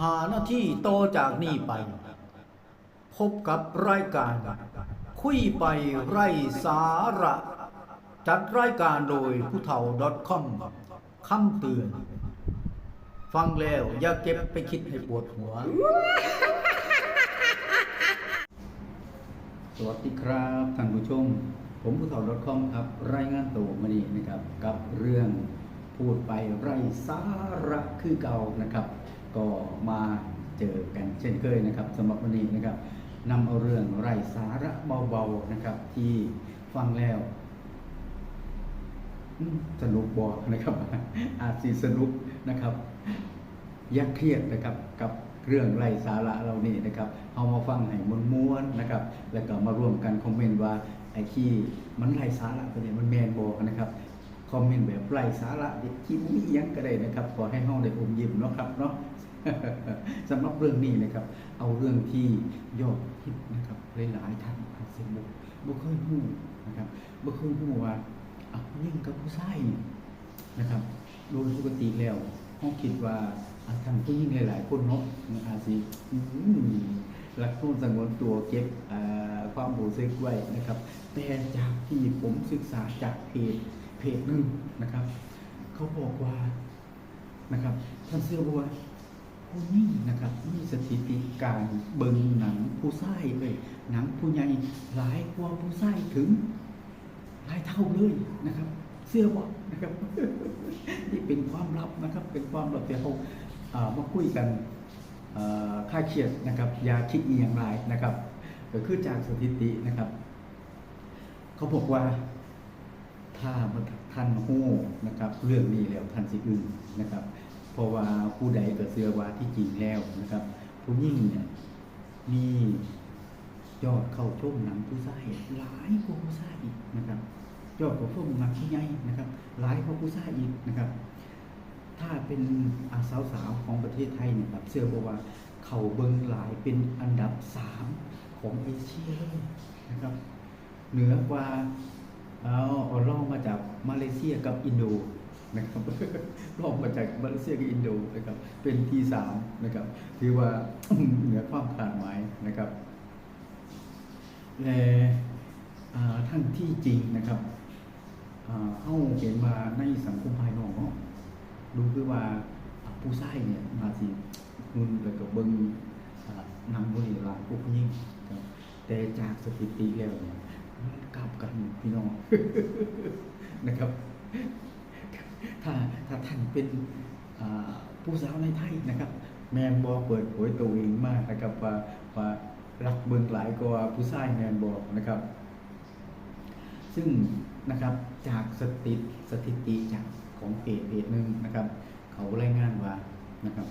หาหน้าที่โตอจากนี้ไป พบกับรายการ คุยไปไร่สาระ จัดรายการโดยผู้เฒ่า .com คำเตือน ฟังแล้วอย่าเก็บไปคิดให้ปวดหัว สวัสดีครับท่านผู้ชม ผมผู้เฒ่า .com ครับ รายงานตัวมานี่นะครับ กับเรื่องพูดไปไร่สาระคือเก่านะครับ ก็มาเจอกันเช่นเคยนะครับสำหรับวันนี้นะครับนำเอาเรื่องไร่สาระเบาๆนะครับ ที่ฟังแล้วสนุกบอกนะครับ อาจสิสนุกนะครับยักเครียดนะครับกับเรื่องไร้สาระเรานี่นะครับเอามาฟังให้มวนม้วนๆนะครับ แล้วก็มาร่วมกันคอมเมนต์ว่าไอ้ที่มันไร้สาระตัวนี้มันแมนบอกนะครับคอมเมนต์แบบไร้สาระที่มีอยังก็ได้นะครับขอให้ห้องได้อมยิ้มเนาะครับเนาะ สำหรับเรื่องนี้นะครับ เอาเรื่องที่ยอดฮิตนะครับหลายๆท่านอาจจะบ่บ่เคยรู้นะครับบ่เคยรู้ว่าอะยิ่งกับผู้ชายนะครับ โดยปกติแล้วห้องคิดว่าอะทำผู้หญิงหลาย ๆ คนเนาะอาจสิอื้อหือรักโน่นสงวนตัวเก็บความรู้สึกไว้นะครับ แต่จากที่ผมศึกษาจากเพจเพจหนึ่งนะครับ เขาบอกว่านะครับท่านเชื่อว่า ผู้หญิงนะครับมีสถิติการเบิ่งหนังผู้ชายเลยหนังผู้ใหญ่หลายกว่าผู้ชายถึงหลายเท่าเลยนะครับ เสื้อบอกนะครับนี่เป็นความลับนะครับ เป็นความลับที่เขาอ่ามาคุยกันค่าเครียดนะครับยาคิดอีอย่างไรนะครับก็คือจากสถิตินะครับ เขาบอกว่าถ้าท่านหู้นะครับ เรื่องนี้แล้วท่านสิอื่นนะครับ ราะว่าผู้ใดก็เชื่อว่าที่จริงแล้วนะครับ ผู้ยิ่งเนี่ยมียอดเข้าชมหนังผู้ชายหลายกว่าผู้ชายอีกนะครับ ยอดเข้าชมหนังผู้ใหญ่นะครับ หลายกว่าผู้ชายอีกนะครับ ถ้าเป็นอาสาวสาวๆของประเทศไทยเนี่ยครับเชื่อบอกว่าเขาเบิงหลายเป็นอันดับสามของเอเชียเลยนะครับ เหนือกว่าเอาเอาล่องมาจากมาเลเซียกับอินโด นะครับล่องมาจากมาเลเซียกับอินโดนะครับเป็นที่สามนะครับถือว่าเหนือความคาดหมายนะครับและอ่าทั้งที่จริงนะครับเข้าเห็นมาในสังคมภายนอกเนาะดูคือว่าผู้ชายเนี่ยมาสินุนแล้วก็เบิ้งนำบริหลายพวกผู้หญิงแต่จากสถิติแล้วเนี่ยกลับกันพี่น้อง นะครับ ถ้าถ้าท่าน เป็นผู้สาวในไทยนะครับ แมนบอเปิดเผยตัวเองมากนะครับว่าว่ารักเบิ่งหลายกว่าผู้ชายแมนบอกนะครับ ซึ่งนะครับจากสถิติสถิติจากของเพจเพจหนึ่งนะครับ เขารายงานว่านะครับ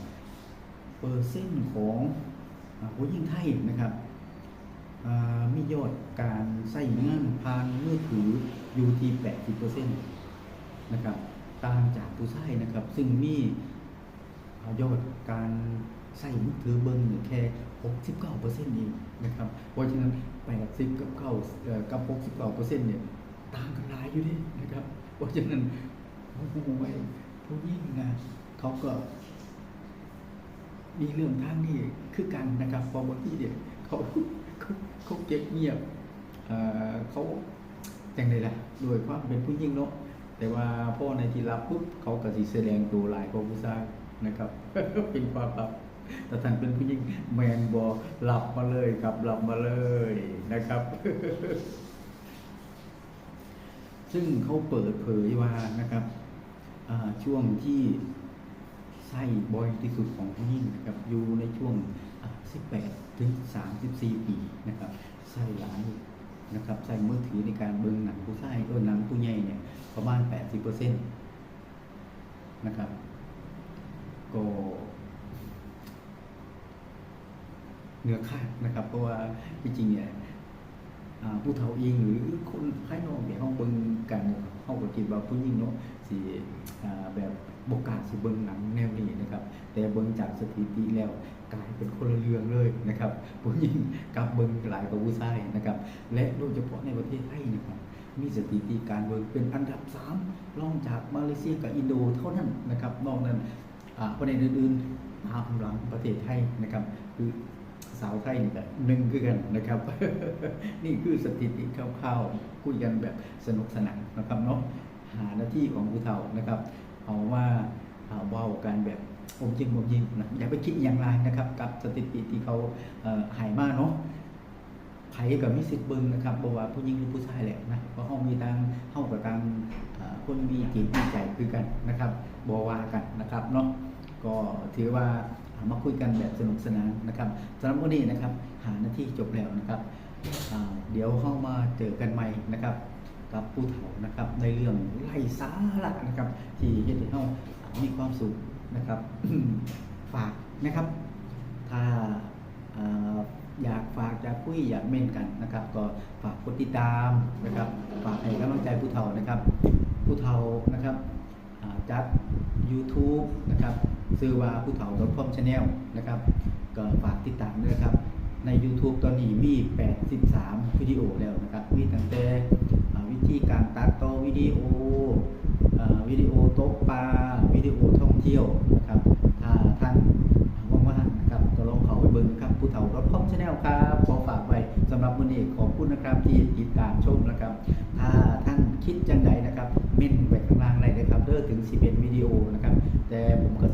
เปอร์เซ็นต์ของผู้หญิงไทยนะครับมียอดการใช้งานผ่านมือถืออยู่ที่80%นะครับ ต่างจากผู้ใชายนะครับ ซึ่งมียอดการใช้มือถือเบิ้งเนี่ยแค่ 69%เองนะครับเพราะฉะนั้น 80 กับ9เอ่อกับ 69%เนี่ยต่างกันหลายอยู่ดินะครับ เพราะฉะนั้นผู้ไว้ผู้ยิ่งนะเขาก็มีเรื่องทางนี้คือกันนะครับพอบางทีเนี่ยเขาเขาเขาเก็บเงียบเขาจังไดล่ะ โดยความเป็นผู้หญิงเนาะ แต่ว่าพ่อในที่รับปุ๊บเขาก็สิแสดงตัวหลายกว่าผู้ชายนะครับ เป็นความลับแต่ท่านเป็นผู้หญิงแมนบอหลับมาเลยครับหลับมาเลยนะครับ ซึ่งเขาเปิดเผยว่านะครับช่วงที่ไส้บ่อยที่สุดของผู้หญิงนะครับอยู่ในช่วง 18 ถึง 34 ปีนะครับไส้หลาย นะครับใช้มือถือในการเบิ้งหนังผู้ชายเออหนังผู้ใหญ่เนี่ยประมาณ 80%นะครับก็เหนือคาดนะครับ เพราะว่าที่จริงเนี่ย ผู้เฒ่าเองหรือคนภายนอกเนี่ยเขาเบิ่งกันเขาก็คิดว่าผู้หญิงเนาะสิแบบบกล้าสิเบิ่งหนังแนวนี้นะครับ แต่เบิ่งจากสถิติแล้วกลายเป็นคนละเรื่องเลยนะครับผู้หญิงกับเบิ่งหลายกว่าผู้ชายนะครับ และโดยเฉพาะในประเทศไทยนะครับมีสถิติการเบิ่งเป็นอันดับสามรองจากมาเลเซียกับอินโดเท่านั้นนะครับนอกนั้นอ่าประเด็นอื่นๆหาามหลังประเทศไทยนะครับคือ สาวไทยนี่ก็หนึ่งคือกันนะครับ นี่คือสถิติคร่าวๆคุยกันแบบสนุกสนานนะครับเนาะหาหน้าที่ของผู้เฒ่านะครับเอาว่าเอาว้ากันแบบอมยิ้มอมยิ้มนะอย่าไปคิดอย่างไรนะครับ กับสถิติที่เขาหายมาเนาะไผกับมิสิทธิ์เบิงนะครับบอกว่าผู้หญิงหรือผู้ชายแหละนะเพราะเฮามีทางเฮากับทางคนมีจิตมีใจคือกันนะครับบ่ว่ากันนะครับเนาะก็ถือว่า มาคุยกันแบบสนุกสนานนะครับสำหรับวันนี้นะครับ หาหน้าที่จบแล้วนะครับ เดี๋ยวเฮามาเจอกันใหม่นะครับ กับผู้เฒ่านะครับในเรื่องไร้สาระนะครับ ที่เฮ็ดให้เฮามีความสุขนะครับฝากนะครับ ถ้าอยากฝากอยากคุยอยากเม่นกันนะครับ ก็ฝากกดติดตามนะครับ ฝากให้กำลังใจผู้เฒ่านะครับ ผู้เฒ่านะครับจัด YouTube นะครับ ซื้อว่าผู้เฒ่าดอทคอมชาแนลนะครับก็ฝากติดตามด้วยครับ ใน YouTube ตอนนี้มี 83 วิดีโอแล้วนะครับ มีตั้งแต่วิธีการตัดต่อวิดีโอวิดีโอโต๊ะปลาวิดีโอท่องเที่ยวนะครับถ้าท่านว่างๆนะครับก็ลองเข้าไปเบิ่งครับผู้เฒ่ารับคอมชาแนลครับขอฝากไว้สำหรับวันนี้ขอบคุณนะครับที่ติดตามชมนะครับ ถ้าท่านคิดจังใดนะครับเม้นไว้ข้างล่างเลยนะครับเด้อถึง 11 วิดีโอนะครับ แต่ผมก็